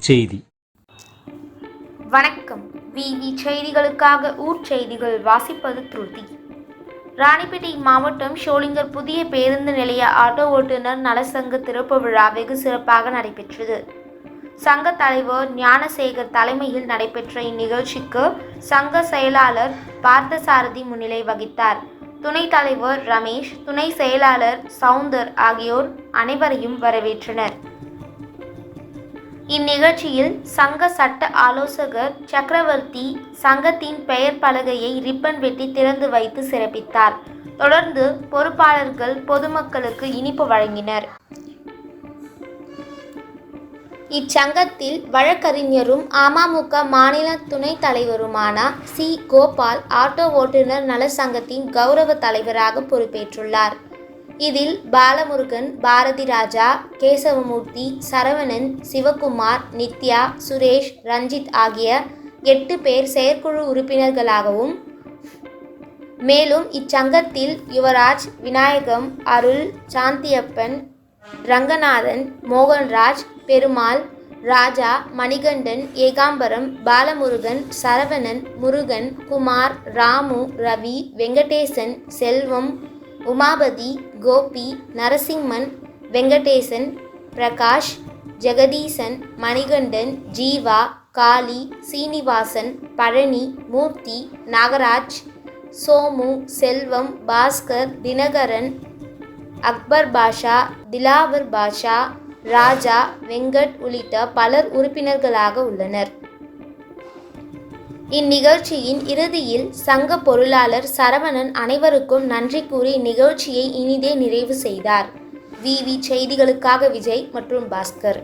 செய்தி. வணக்கம். விவி செய்திகளுக்காக ஊர் செய்திகள் வாசிப்பது திருதி. ராணிப்பேட்டை மாவட்டம் ஷோலிங்கர் புதிய பேருந்து நிலைய ஆட்டோ ஓட்டுநர் நலசங்க திறப்பு விழா வெகு சிறப்பாக நடைபெற்றது. சங்க தலைவர் ஞானசேகர் தலைமையில் நடைபெற்ற இந்நிகழ்ச்சிக்கு சங்க செயலாளர் பார்த்தசாரதி முன்னிலை வகித்தார். துணைத் தலைவர் ரமேஷ் துணை செயலாளர் சவுந்தர் ஆகியோர் அனைவரையும் வரவேற்றனர். இந்நிகழ்ச்சியில் சங்க சட்ட ஆலோசகர் சக்கரவர்த்தி சங்கத்தின் பெயர் பலகையை ரிப்பன் வெட்டி திறந்து வைத்து சிறப்பித்தார். தொடர்ந்து பொறுப்பாளர்கள் பொதுமக்களுக்கு இனிப்பு வழங்கினர். இச்சங்கத்தில் வழக்கறிஞரும் அமமுக மாநில துணைத் தலைவருமான சி. கோபால் ஆட்டோ ஓட்டுநர் நல சங்கத்தின் கௌரவ தலைவராக பொறுப்பேற்றுள்ளார். இதில் பாலமுருகன் பாரதி ராஜா கேசவமூர்த்தி சரவணன் சிவகுமார் நித்யா சுரேஷ் ரஞ்சித் ஆகிய எட்டு பேர் செயற்குழு உறுப்பினர்களாகவும் மேலும் இச்சங்கத்தில் யுவராஜ் விநாயகம் அருள் சாந்தியப்பன் ரங்கநாதன் மோகன்ராஜ் பெருமாள் ராஜா மணிகண்டன் ஏகாம்பரம் பாலமுருகன் சரவணன் முருகன் குமார் ராமு ரவி வெங்கடேசன் செல்வம் உமாபதி கோபி நரசிம்மன் வெங்கடேசன் பிரகாஷ் ஜெகதீசன் மணிகண்டன் ஜீவா காளி சீனிவாசன் பழனி மூர்த்தி நாகராஜ் சோமு செல்வம் பாஸ்கர் தினகரன் அக்பர் பாஷா திலாவர் பாஷா ராஜா வெங்கட் உள்ளிட்ட பலர் உறுப்பினர்களாக உள்ளனர். இந்நிகழ்ச்சியின் இறுதியில் சங்க பொருளாளர் சரவணன் அனைவருக்கும் நன்றி கூறி நிகழ்ச்சியை இனிதே நிறைவு செய்தார். விவி செய்திகளுக்காக விஜய் மற்றும் பாஸ்கர்.